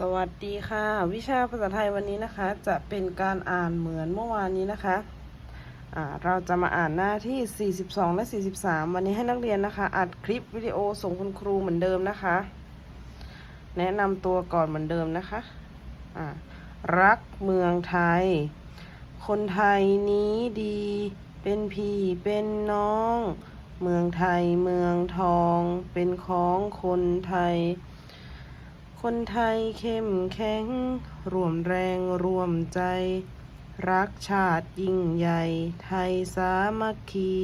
สวัสดีค่ะ วิชาภาษาไทยวันนี้นะคะ จะเป็นการอ่านเหมือนเมื่อวานนี้นะคะอ่าเราจะมาอ่านหน้าที่ 42 และ 43 วันนี้ให้นักเรียนนะคะ อัดคลิปวิดีโอส่งคุณครูเหมือนเดิมนะคะ แนะนำตัวก่อนเหมือนเดิมนะคะอ่ารักเมืองไทย คนไทยนี้ดี เป็นพี่เป็นน้อง เมืองไทยเมืองทอง เป็นของคนไทย คนไทยเข้มแข็ง รวมแรงรวมใจ รักชาติยิ่งใหญ่ ไทยสามัคคี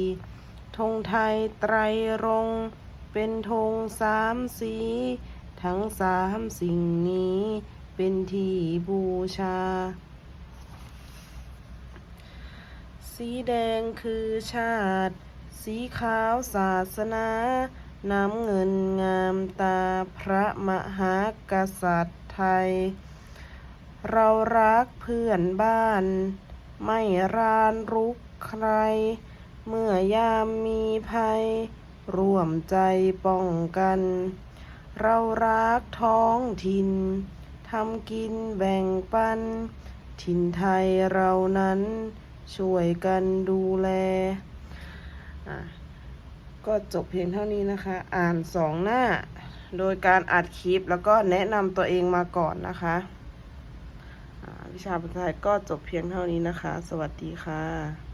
ธงไทยไตรรงเป็นธงสามสี ทั้งสามสิ่งนี้ เป็นที่บูชา สีแดงคือชาติ สีขาวศาสนา น้ำเงินงามตา พระมหากษัตริย์ไทย เรารักเพื่อนบ้าน ไม่รานรุกใคร เมื่อยามมีภัย ร่วมใจป้องกัน เรารักท้องถิ่นทำกินแบ่งปัน ถิ่นไทยเรานั้นช่วยกันดูแล ก็จบเพียงเท่านี้นะคะ อ่านสองหน้า โดยการอัดคลิปแล้วก็แนะนำตัวเองมาก่อนนะคะวิชาภาษาไทยก็จบเพียงเท่านี้นะคะ สวัสดีค่ะ